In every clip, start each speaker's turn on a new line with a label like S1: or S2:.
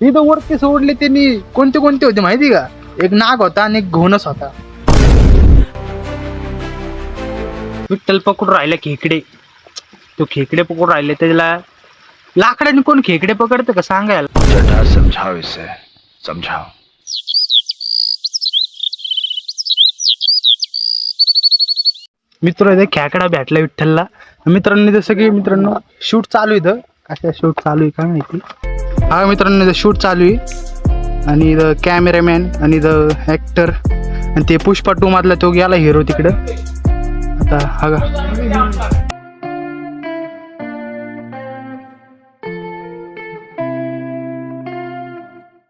S1: इथं वरती सोडले त्यांनी कोणते कोणते होते माहिती का? एक नाग होता आणि एक घोणस होता. विठ्ठल पकडून राहिला खेकडे. तो खेकडे पकडून राहिले त्याला लाकडाने कोण खेकडे पकडतं का? सांगायला
S2: जटा समझाओ इसे समझाओ
S1: मित्र इथे खेकडा भेटला विठ्ठलला. मित्रांनी जसं की मित्रांनो शूट चालू आहे इथं. कशा शूट चालू आहे काय माहिती? हा मित्रांनो इथं शूट चालू आहे. आणि इथं कॅमेरामॅन आणि इथं ॲक्टर आणि ते पुष्पा टू मधला तो गेला हिरो तिकडं. आता हा का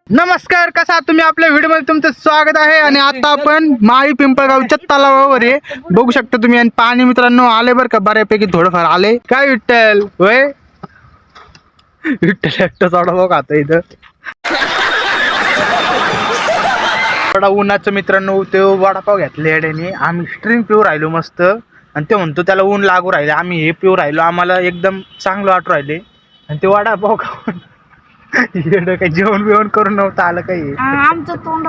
S1: नमस्कार कसा तुम्ही? आपल्या व्हिडिओमध्ये तुमचं स्वागत आहे. आणि आता आपण माळी पिंपळगावच्या तलावावर आहे. बघू शकता तुम्ही. आणि पाणी मित्रांनो आले बरं का? बऱ्यापैकी थोडंफार आले. काय विठ्ठल? वय विठ्ठल एकटं चढा खाता इथं. थोडा उन्हाचं मित्रांनो ते वडापाव घेतले येड्याने. आम्ही स्ट्रिंग पिऊ राहिलो मस्त. आणि ते म्हणतो त्याला ऊन लागू राहिले. आम्ही हे पिऊ राहिलो. आम्हाला एकदम चांगलं वाटू राहिले. आणि ते वडापाव खाऊन येडं काही जेवण बिवण करून नव्हतं आलं काही.
S3: आमचं तोंड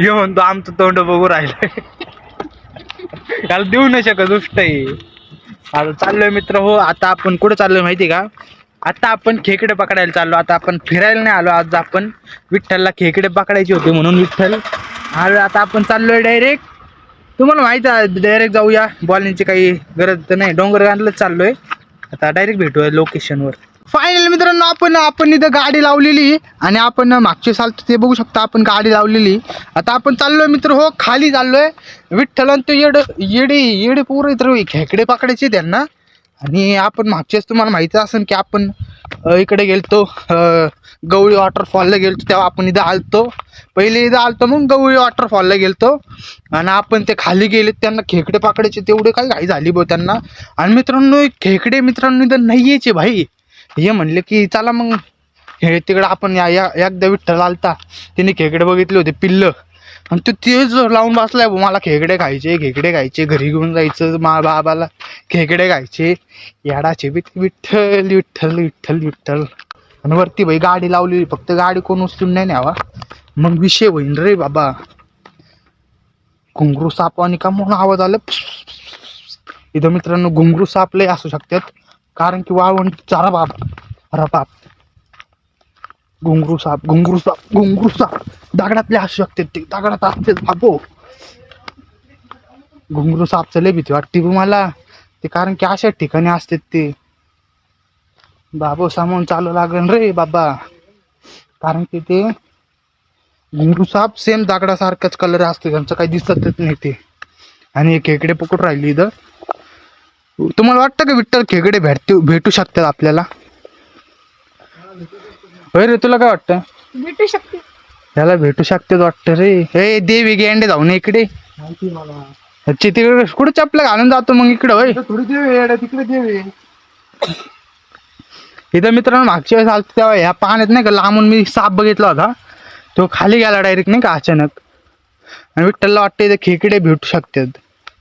S1: हे म्हणतो आमचं तोंड बघू राहिलंय. त्याला देऊ नाही शकत गोष्ट आहे. आता चाललोय मित्र हो आता आपण कुठं चाललोय माहिती का? आता आपण खेकडे पकडायला चाललो. आता आपण फिरायला नाही आलो. आज आपण विठ्ठलला खेकडे पकडायचे होते म्हणून विठ्ठल. आलो आता आपण चाललोय डायरेक्ट तुम्हाला माहिती आहे डायरेक्ट जाऊया. बॉलिंगची काही गरज तर नाही. डोंगर गांधलंच चाललोय. आता डायरेक्ट भेटूया लोकेशनवर फायनल मित्रांनो आपण आपण इथं गाडी लावलेली आणि आपण मागचे साल ते बघू शकता आपण गाडी लावलेली. आता आपण चाललोय मित्र हो खाली चाललोय. विठ्ठल आणि ते येड येडे येडे पोरं इतर खेकडे पकडायचे त्यांना. आणि आपण मागचेच तुम्हाला माहिती असेल की आपण इकडे गेलतो गवळी वॉटरफॉलला गेलतो तेव्हा आपण इथं आलतो. पहिले इथं आलतो मग गवळी वॉटरफॉलला गेलतो. आणि आपण ते खाली गेले त्यांना खेकडे पकडायचे तेवढे काही घाई झाली बो त्यांना. आणि मित्रांनो खेकडे मित्रांनो इथं नाही यायचे भाई. हे म्हणले की चला मग. हे तिकडं आपण या या एकदा विठ्ठल आलता. तिने खेकडे बघितले होते पिल्लं. आणि तू तेच लावून बसलाय मला खेकडे खायचे खेकडे खायचे. घरी घेऊन जायचं मा बाबाला. खेकडे खायचे. याडाचे बी विठ्ठल विठ्ठल विठ्ठल विठ्ठल. आणि वरती भाई गाडी लावली फक्त गाडी कोण उचलून नाही न्यावा. मग विषय होईन रे बाबा. घुंगरू साप आणि का म्हणून आवाज आला? इथं मित्रांनो घुंगरू साप लय असू शकतात. कारण की वाळवंट चारा बाप अरे बाप घुंगरू साप घुंगरू साप घुंगरू साप. दगडातले असू शकते ते दगडात असतेच बापो घुंगरू सापचं लय भीती वाटते बा मला. ते कारण की अशा ठिकाणी असतात ते. बाबो सामोन चालू लागेल रे बाबा. कारण की ते घुंगरू साप सेम दगडासारखाच कलर असतो त्यांचं काही दिसतच नाही ते. आणि एक एकडे पकडून राहिली इथं. तुम्हाला वाटतं का विठ्ठल खेकडे भेटते भेटू शकतात आपल्याला? होय रे तुला काय वाटतं?
S3: भेटू शकते.
S1: याला भेटू शकतात वाटतं रे. हे देवी गेंडे जाऊन इकडे.
S4: माहिती मला.
S1: तिकडे कुठे चपला घालून जातो मग इकडं होय?
S4: थोडी देवे तिकडे देवे
S1: इथं मित्रांनो मागच्या वेळेस आलतो तेव्हा ह्या पाण्यात नाही का लांबून मी साप बघितला होता. तो खाली गेला डायरेक्ट नाही का अचानक. आणि विठ्ठलला वाटतं इथे खेकडे भेटू शकतात.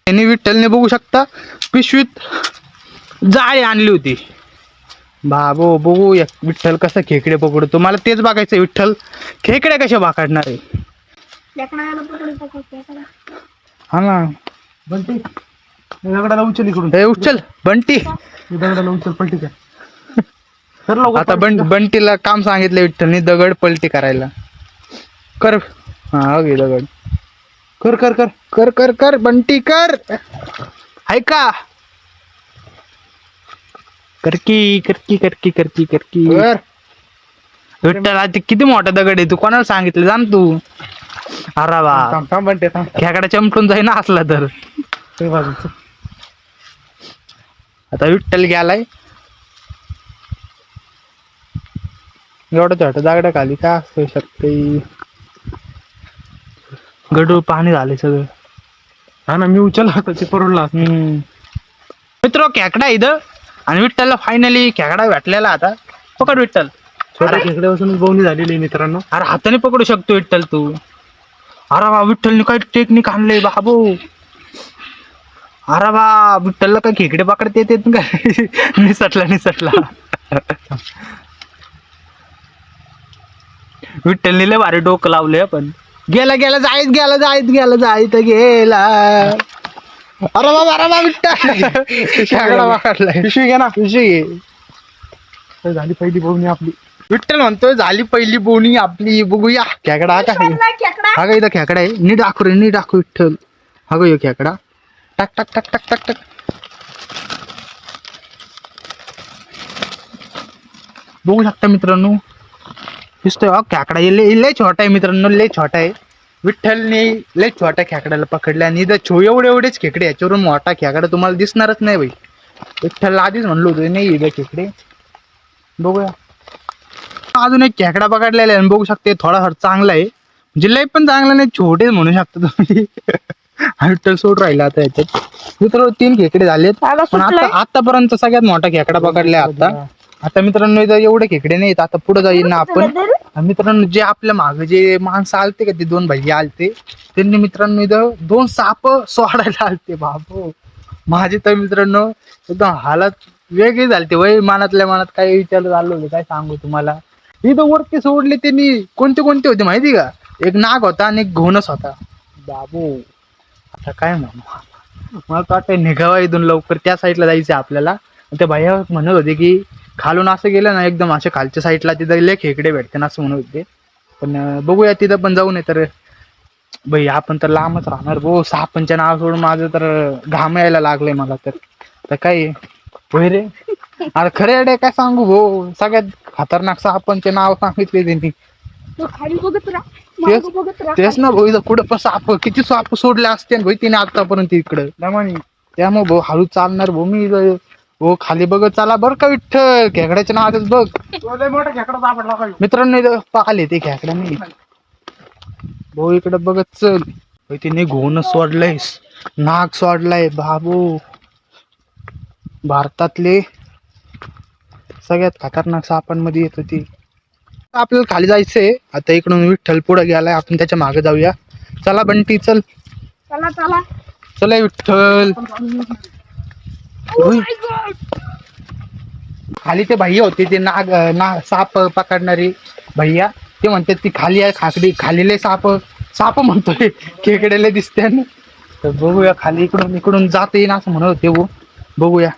S1: त्यांनी विठ्ठलने बघू शकता. पिशवीत जाळी आणली होती. बाबो बघू या विठ्ठल कसं खेकडे पकडतो. मला तेच बघायचं विठ्ठल. खेकडे कसे पकडणार आहे? हा ना.
S4: बंटी हे दगडाला उचल इकडून.
S1: हे उचल. बंटी.
S4: हे दगडाला उचल पलटी तर लवकर
S1: आता बंट बंटीला काम सांगितलं विठ्ठलने दगड पलटी करायला. कर. हा घे दगड.
S4: कर कर कर.
S1: कर कर कर बंटी कर. ऐका. करकी करकी करकी करकी करकी.
S4: कर
S1: विठ्ठल आता किती मोठा दगड आहे तू कोणाला सांगितलं? जाण तू. अरे वा.
S4: थांब थांब बंटे थांब.
S1: खेकडा चमटून जाईना असला तर.
S4: ते बाजूचं.
S1: आता विठ्ठल गेलाय. एवढं छोटं दगडा खाली काय असू शकते? गडू पाणी झाले सगळं.
S4: हा ना मी उचल आता ते परवडला.
S1: मित्र खेकडा इथं. आणि विठ्ठलला फायनली खेकडा भेटलेला आता. पकड विठ्ठल.
S4: छोट्या खेकड्यापासूनच बोवणी झालेली आहे मित्रांनो.
S1: अरे हाताने पकडू शकतो विठ्ठल तू. अरे वा विठ्ठलने काय टेक्निक आणलंय बाबू. अरे वा विठ्ठलला काय खेकडे पकडते येते काय? निसटला निसटला. विठ्ठलने लय भारी डोकं लावलंय पण. गेला गेला जायत गेला जायत गेला जायत गेला. अरे बाबा अरे बाबा विठ्ठल. पकडलाय
S4: पिशवी घे ना.
S1: पिशवी घे.
S4: तर झाली पहिली बोवणी आपली.
S1: विठ्ठल म्हणतोय झाली पहिली बोनी आपली. बघूया. खेकडा हा काय हा का इथं खेकडा आहे? नी दाखव रे नी दाखव विठ्ठल. हा ह्यो खेकडा? टाक टाक टाक टाक टाक टाक. बघू शकता मित्रांनो दिसतोय अहो खेकडा. लय लय छोटा आहे मित्रांनो लय छोटा आहे. विठ्ठलने लय छोट्या खेकड्याला पकडल्या आणि इथं छो एवढे एवढेच खेकडे याच्यावरून मोठा खेकडा तुम्हाला दिसणारच नाही बाई. विठ्ठलला आधीच म्हणलो होतो नाही इथं खेकडे. बघूया. अजून एक खेकडा पकडलेला आहे आणि बघू शकते थोडाफार चांगला आहे. म्हणजे लय पण चांगला नाही छोटे म्हणू शकता तुम्ही. विठ्ठल सोड राहिला आता याच्यात. मित्र तीन खेकडे झालेत. पण आता. आतापर्यंत सगळ्यात मोठा खेकडा पकडलाय आता. आता मित्रांनो इथं एवढे खेकडे नाहीत. आता पुढे जाईल ना आपण. आणि मित्रांनो जे आपल्या मागे जे माणसं आलते का ते दोन भैया आलते. त्यांनी मित्रांनो इथं दोन साप सोडायला आलते. बाबू. माझे तर मित्रांनो एकदम हालत वेगळी झालते. वय मनातल्या मनात काय विचार चाललो होते. काय सांगू तुम्हाला? इथं वरती सोडले त्यांनी. कोणते कोणते होते माहिती का? एक नाग होता आणि एक घोणस होता. बाबू. आता काय म्हणू मला तर वाटतं निघावा इथून लवकर. त्या साईडला जायचं आपल्याला. ते भैया म्हणत होते की खालून असं गेलं ना एकदम अशा खालच्या साईडला तिथं लय खेकडे भेटते ना असं म्हणत होते. पण बघूया तिथं पण जाऊ नये तर भाई आपण तर लांबच राहणार भो. सापांच्या नाव सोडून माझं तर घाम यायला लागलंय मला तर. तर काय? होय रे? अरे खरे अडे काय सांगू भो? सगळ्यात खतरनाक सापांचे नाव सांगितले त्यांनी.
S3: तो खाली बघत राहा.
S1: तेच
S3: मागं बघत राहा.
S1: तेच ना भाऊ इथं कुठं पण साप किती साप सोडले असते भाई तिने आतापर्यंत इकडं. त्यामुळे भाऊ हळू चालणार भाऊ मी हो खाली बघत चाला बरं का विठ्ठल. खेकड्याच्या नावातच बघ.
S4: तो लय मोठा खेकडा सापडला काय
S1: मित्रांनो इथं पाहिले ते खेकडा नाही. भाऊ इकडे बघत चल. तिने घोण सोडलंयस. नाग सोडलाय बाबू. भारतातले सगळ्यात खतरनाक सापांमध्ये येत होती. आपल्याला खाली जायचंय. आता इकडून विठ्ठल पुढे गेलाय. आपण त्याच्यामागे जाऊया. चला बंटी चल.
S3: चला चला.
S1: चला विठ्ठल. खाली ते भैया होते ते नाग नाग साप पकडणारे भैया. ते म्हणतात ती खाली आहे खाकडी खालीले साप. साप म्हणतोय खेकडेले दिसते ना तर बघूया खाली इकडून इकडून जाता येईन असं म्हणत होते वो. बघूया.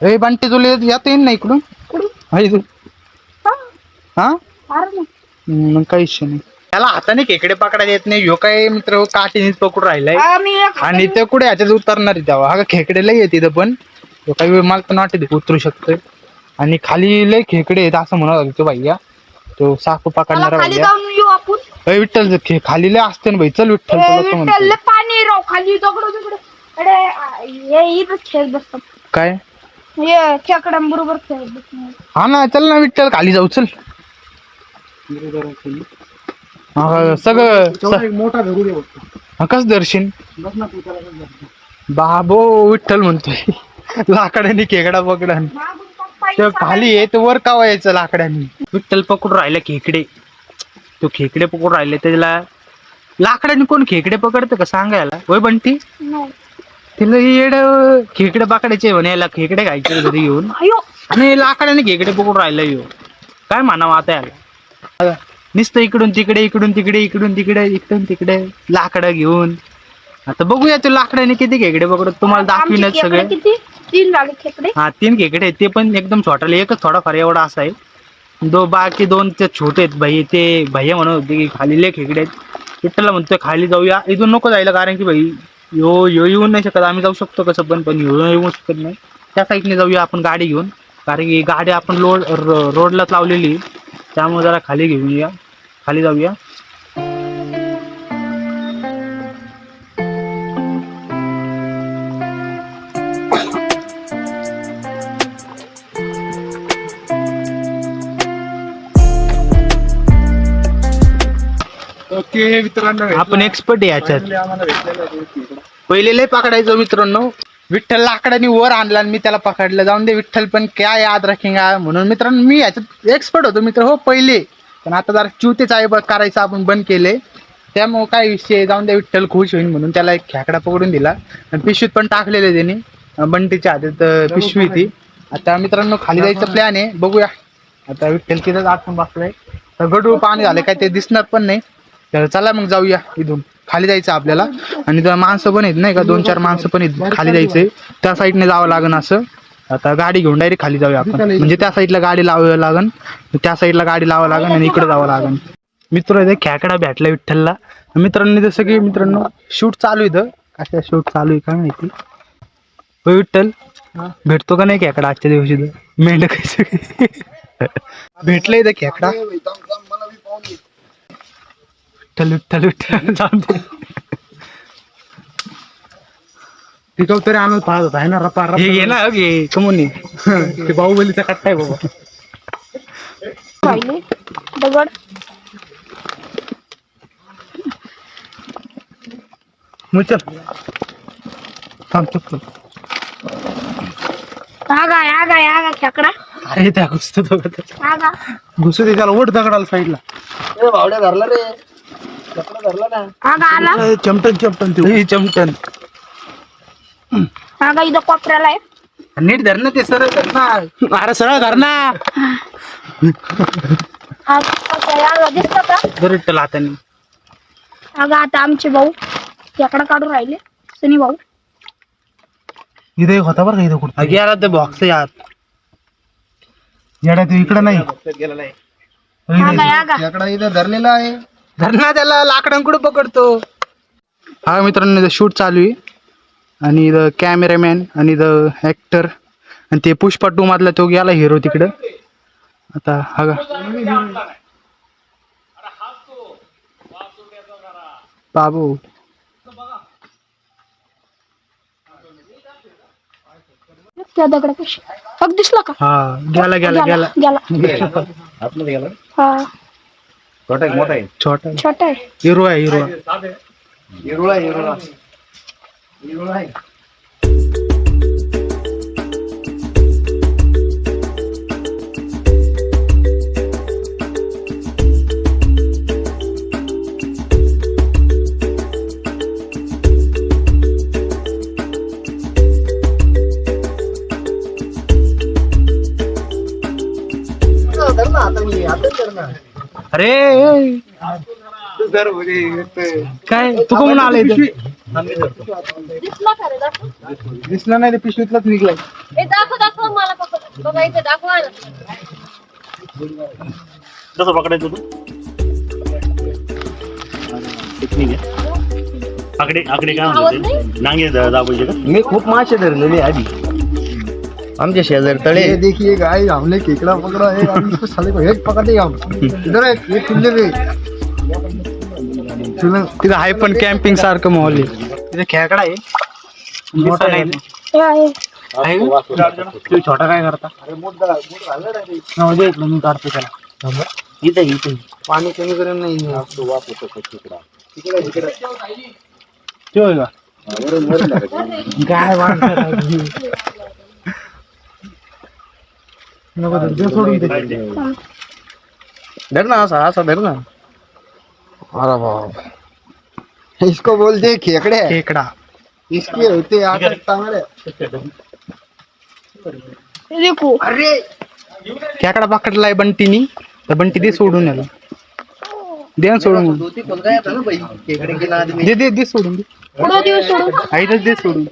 S1: ए बंटी तुला येत- येईन ना इकडून? हा. मग काही विषय नाही. त्याला हाताने खेकडे पकडायला येत नाही. ह्यो काय मित्र काठीनेच पकडून राहिलाय.
S3: एक
S1: आणि ते कुठे ह्याच्यात उतरणार आहे तेव्हा. हा खेकडेला येते इथं पण. तो काही वेळ मला तर वाटत उतरू शकतोय. आणि खाली लय खेकडे आहेत असं म्हणत होता तो भैया. तो साप
S3: चला
S1: पकडणारा
S3: खाली
S1: भैया.
S3: जाऊन येऊ आपण.
S1: अय विठ्ठल खे खाली लय असते ना भाई. चल विठ्ठल
S3: ए,
S1: तुला तर
S3: विठ्ठल,
S1: म्हणतो
S3: लय पाणी आहे राव. खाली दगड दगड. अरे आ, हे इथं खेळत बसतात.
S1: काय?
S3: हे खेकड्यांबरोबर बसणार
S1: हा ना चल ना विठ्ठल खाली जाऊ चल. हा, सगळं
S4: तेवढा एक मोठा धरू दे फक्त.
S1: हा, कस दर्शन?
S4: बस ना तू त्याला कसं धरतो.
S1: बाबो विठ्ठल म्हणतोय. लाकडाने खेकडा पकडा.
S3: मागून पप्पा
S1: ते खाली आहे ते वर का यायचं लाकडाने. विठ्ठल पकडून राहिला खेकडे. तो खेकडे पकडून राहिले त्याला लाकडाने कोण खेकडे पकडतं का सांगायला? होय बंटी?
S3: नाही.
S1: तिला येड खेकडे पकडायचे म्हणे याला खेकडे खायचे घरी
S3: अयो.
S1: आणि लाकडाने खेकडे पकडून राहिला येऊ काय म्हणावं आता याला? नुसतं इकडून तिकडे इकडून तिकडे इकडून तिकडे इकडून तिकडे लाकडं घेऊन. आता बघूया ते लाकडाने किती खेकडे पकडत तुम्हाला दाखविनच
S3: खेकडे
S1: सगळे.
S3: तीन खेकडे.
S1: हा तीन खेकडे आहेत ते पण एकदम छोटाले एकच थोडाफार एवढा असा आहे. दो बाकी दोन ते छोटे आहेत भाई ते भैया म्हणत होते की खाली लय खेकडे आहेत. म्हणतोय खाली जाऊया. इथून नको जायला कारण की भाई यो यो येऊन नाही शकत आम्ही जाऊ शकतो कसं पण पण यो येऊ शकत नाही. त्या साईडने जाऊया आपण गाडी घेऊन. कारण की गाडी आपण लोड रोडलाच लावलेली त्यामुळे जरा खाली घेऊन या. खाली जाऊया.
S4: ओके मित्रांनो
S1: आपण एक्सपर्ट आहे याच्यात. पहिले लय पकडायचो मित्रांनो. विठ्ठल लाकडाने वर आणला आणि मी त्याला पकडलं. जाऊन दे विठ्ठल पण काय याद रखेंगा? म्हणून मित्रांनो मी याच्यात एक्सपर्ट होतो मित्र हो पहिले. पण आता जरा चुतेच आहे बघ करायचं आपण बंद केले. त्यामुळे काय विषय जाऊन दे विठ्ठल खुश होईल म्हणून त्याला एक खेकडा पकडून दिला. आणि पिशवीत पण टाकलेले त्याने बंटीच्या हातात पिशवी ती. आता मित्रांनो खाली जायचं प्लॅन आहे. बघूया. आता विठ्ठल तिथं आपण बसलोय. तर गडूळ पाणी झालं काय ते दिसणार पण नाही. तर चला मग जाऊया इथून. खाली जायचं आपल्याला. आणि त्या माणसं पण आहेत नाही का? दोन चार माणसं पण आहेत खाली जायचंय. त्या साईडने जावं लागन असं. आता गाडी घेऊन डायरेक्ट खाली जाऊया आपण. म्हणजे त्या साईडला गाडी लावावी लागन. त्या साईडला गाडी लावावं लागन आणि इकडे जावं लागन. मित्र इथे खेकडा भेटला विठ्ठलला. मित्रांनी जसं की मित्रांनो शूट चालू इथं. कशा शूट चालू आहे काय माहिती? होय विठ्ठल? भेटतो का नाही खेकडा आजच्या दिवशी तर मेंढ काय भेटलं इथं खेकडा. जाऊन दे
S4: टिकाऊ तरी आम्हाला पाहत होता आहे ना रपा
S1: हे घे ना घे कमून ये.
S4: ते बाहुबलीचा कट्टा आहे बाबा.
S3: दगड.
S1: मग चल थांब चुप चुप.
S3: आगा आगा आगा खेकडा.
S1: अरे त्या घुसतो तो.
S3: आगा.
S1: घुसू दे त्याला ओढ दगडाला साईडला.
S3: आला?
S1: चमटन चमटन ते. चमटन.
S3: इथं कोपऱ्याला आहे.
S1: नीट धर ना ते सरळ धर ना. अरे सरळ धर ना.
S3: हा, दिसतं का?
S1: धर हाताने.
S3: आगा आता आमचे भाऊ खेकडा काढून राहिले. सनी भाऊ.
S4: इथे एक होता बरं का इथं कुठं?
S1: गेला ते बॉक्स यात.
S4: येड्या ते इकडं नाही. याकडा इथं धरलेला आहे.
S1: धर ना त्याला लाकडांकडे पकडतो? हा मित्रांनो इथं शूट चालू आहे. आणि इथं कॅमेरामॅन आणि इथं ॲक्टर आणि ते पुष्पा टू मधला तो गेला हिरो तिकडं. आता हा का बाबू.
S3: त्या दगडापाशी बघ दिसला का?
S1: हा गेला गेला गेला
S3: गेला. हा.
S2: छोटा आहे मोठा आहे?
S1: छोटा
S3: छोटा आहे.
S1: हिरो आहे हिरो
S2: हिरुळा हिरुळा
S1: अरे. काय? तू कोण आलाय इथं?
S3: दिसला का रे? दाखव.
S1: दिसलं नाही ते पिशवीतलाच निघलाय
S3: दाखव दाखव मला पकड बघा इथे दाखवा ना
S5: कसं पकडायचं तू? टेक्निक आहे. आकडे आकडे काय
S3: आवाज
S5: म्हणते नांगे दा- दाबायचे का
S2: मी खूप मासे धरलेले आधी. आमच्या शेजारी तळे?
S4: ये देखिए गाइस हमने केकड़ा पकड़ा है हम इसको साले को एक पकड़े हम इधर है ये खुले में चलो
S1: तिथं आहे पण कॅम्पिंग सारखं माहोल आहे. तिथं खेकडा आहे. मोठा नाही. आहे? तू छोटा काय करता? नवदे इथलं मी काढतो त्याला. इथे इथे
S4: पानी कमी नहीं
S1: तो आहे का? काय वाटत?
S4: नको धर, दे सोडून दे।
S2: धर ना असा असा धर ना
S4: अरे बाप इसको बोलते खेकड़े।
S1: खेकडा।
S4: इसके होते आकर टांगड़े
S3: ए, देखो
S1: खेकडा पकडलाय बंटीनी तर बंटी दे सोडून याला दे ना सोडून।
S4: के नाद
S1: दे दे दे सोडून दे।
S3: सोडून।
S1: आईच दे सोडून।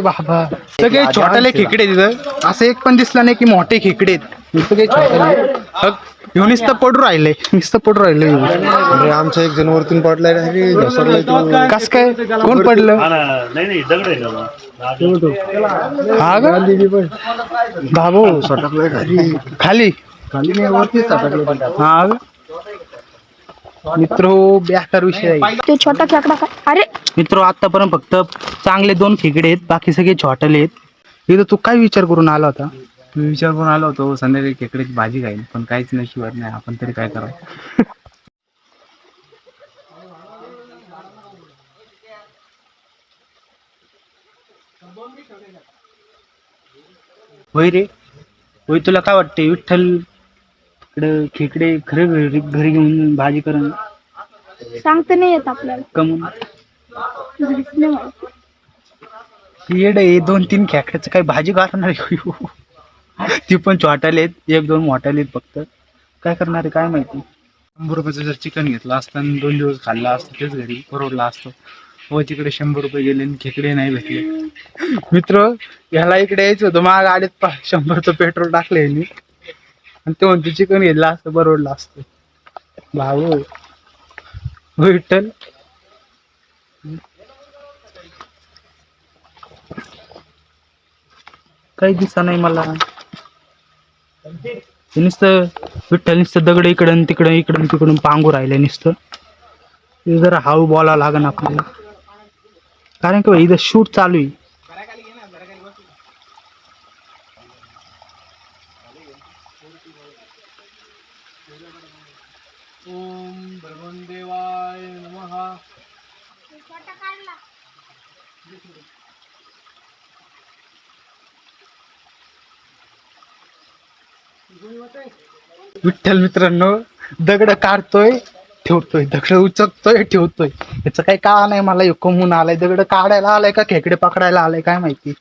S1: बाबा. सगळे छोटाले खेकडे तिथं असं एक पण दिसला नाही की मोठे खेकडे आहेत. सगळे छोटाले ह्यो नुसतं पडू राहिले. नुसतं पडू राहिले
S4: अरे आमचा एक जण वरतून पडलाय रे घसरलाय तो.
S1: कस काय? कोण पडलं?
S5: हा ना. नाही नाही दगड आहे ना
S1: हा का?
S4: सटकलाय खाली.
S1: खाली.
S4: खाली नाही वरतीच सटकलं.
S1: हा? मित्र बेकार विषय आहे.
S3: ते छोटा खेकडा काय अरे!
S1: मित्र आतापर्यंत फक्त चांगले दोन खेकडे आहेत बाकी सगळे छोटले आहेत. इथं तू काय विचार करून आला होता?
S6: मी विचार करून आलो होतो संध्याकाळी खेकड्याची भाजी खाईन पण काहीच नशिबात नाही आपण तरी काय करावं?
S1: होय रे होय तुला काय वाटते विठ्ठल इकडे खेकडे खरे घरी घरी घेऊन भाजी करून
S3: सांगता नाही येत आपल्याला.
S1: कमून येड दोन तीन खेकड्याचं काही भाजी आहे. ह्यो. ती पण छोटाले आहेत एक दोन मोठाले आहेत फक्त. काय करणार आहे काय माहिती?
S6: शंभर रुपयाचं जर चिकन घेतलं असतं आणि दोन दिवस खाल्लं असतं तेच घरी परवडलं असतं. व तिकडे शंभर रुपये गेले आणि खेकडे नाही भेटले.
S1: मित्र ह्याला इकडे यायचं होतं माग आलेत पा शंभरचं पेट्रोल टाकलं यांनी. आणि ते म्हणते चिकन घेतलं असतं बरोडलं असतं. भाऊ विठ्ठल काही दिसा नाही मला. नुसतं विठ्ठल नुसतं दगड इकडं तिकडं इकडं तिकडून पांगू राहिले नुसतं. जरा हळू बोलावं लागेल आपल्याला. कारण की इथं शूट चालू आहे. विठ्ठल मित्रांनो दगड काढतोय ठेवतोय दगड उचकतोय ठेवतोय. याचं काही का नाही मला ह्यो आलाय दगड काढायला आलाय का खेकडे पकडायला आलाय काय माहिती.